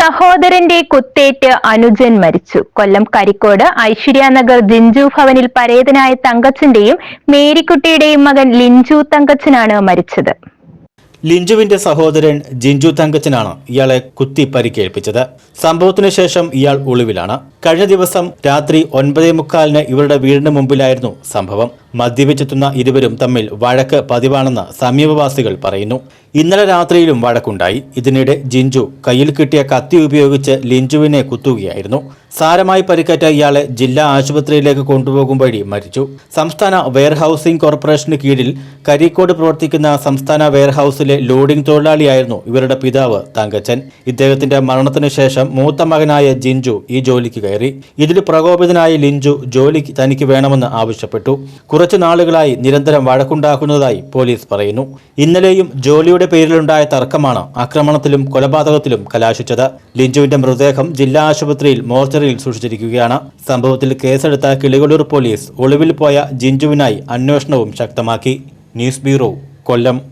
സഹോദരന്റെ കുത്തേറ്റ് അനുജൻ മരിച്ചു. കൊല്ലം കരിക്കോട് ഐശ്വര്യാനഗർ ജിഞ്ചു ഭവനിൽ പരേതനായ തങ്കച്ചന്റെയും മേരിക്കുട്ടിയുടെയും മകൻ ലിഞ്ചു തങ്കച്ചനാണ് മരിച്ചത്. ലിഞ്ചുവിന്റെ സഹോദരൻ ജിഞ്ചു തങ്കച്ചനാണ് ഇയാളെ കുത്തി പരിക്കേൽപ്പിച്ചത്. സംഭവത്തിന് ശേഷം ഇയാൾ ഒളിവിലാണ്. കഴിഞ്ഞ ദിവസം രാത്രി ഒൻപതേ മുക്കാലിന് ഇവരുടെ വീടിന് മുമ്പിലായിരുന്നു സംഭവം. മദ്യപിച്ചെത്തുന്ന ഇരുവരും തമ്മിൽ വഴക്ക് പതിവാണെന്ന് സമീപവാസികൾ പറയുന്നു. ഇന്നലെ രാത്രിയിലും വഴക്കുണ്ടായി. ഇതിനിടെ ജിഞ്ചു കയ്യിൽ കിട്ടിയ കത്തി ഉപയോഗിച്ച് ലിഞ്ചുവിനെ കുത്തുകയായിരുന്നു. സാരമായി പരിക്കേറ്റ ഇയാളെ ജില്ലാ ആശുപത്രിയിലേക്ക് കൊണ്ടുപോകും വഴി മരിച്ചു. സംസ്ഥാന വെയർഹൌസിംഗ് കോർപ്പറേഷന് കീഴിൽ കരിക്കോട് പ്രവർത്തിക്കുന്ന സംസ്ഥാന വെയർഹൌസിലെ ലോഡിംഗ് തൊഴിലാളിയായിരുന്നു ഇവരുടെ പിതാവ് തങ്കച്ചൻ. ഇദ്ദേഹത്തിന്റെ മരണത്തിന് ശേഷം മൂത്ത മകനായ ജിഞ്ചു ഈ ജോലിക്ക് കയറി. ഇതിൽ പ്രകോപിതനായ ലിഞ്ചു ജോലി തനിക്ക് വേണമെന്ന് ആവശ്യപ്പെട്ടു. കുറച്ചു നാളുകളായി നിരന്തരം വഴക്കുണ്ടാക്കുന്നതായി പോലീസ് പറയുന്നു. ഇന്നലെയും ജോലിയുടെ പേരിലുണ്ടായ തർക്കമാണ് ആക്രമണത്തിലും കൊലപാതകത്തിലും കലാശിച്ചത്. ലിഞ്ചുവിന്റെ മൃതദേഹം ജില്ലാ ആശുപത്രിയിൽ മോർച്ചറിയിൽ സൂക്ഷിച്ചിരിക്കുകയാണ്. സംഭവത്തിൽ കേസെടുത്ത കിളികളൂർ പോലീസ് ഒളിവിൽ പോയ ജിഞ്ചുവിനായി അന്വേഷണവും ശക്തമാക്കി. News bureau Kollam.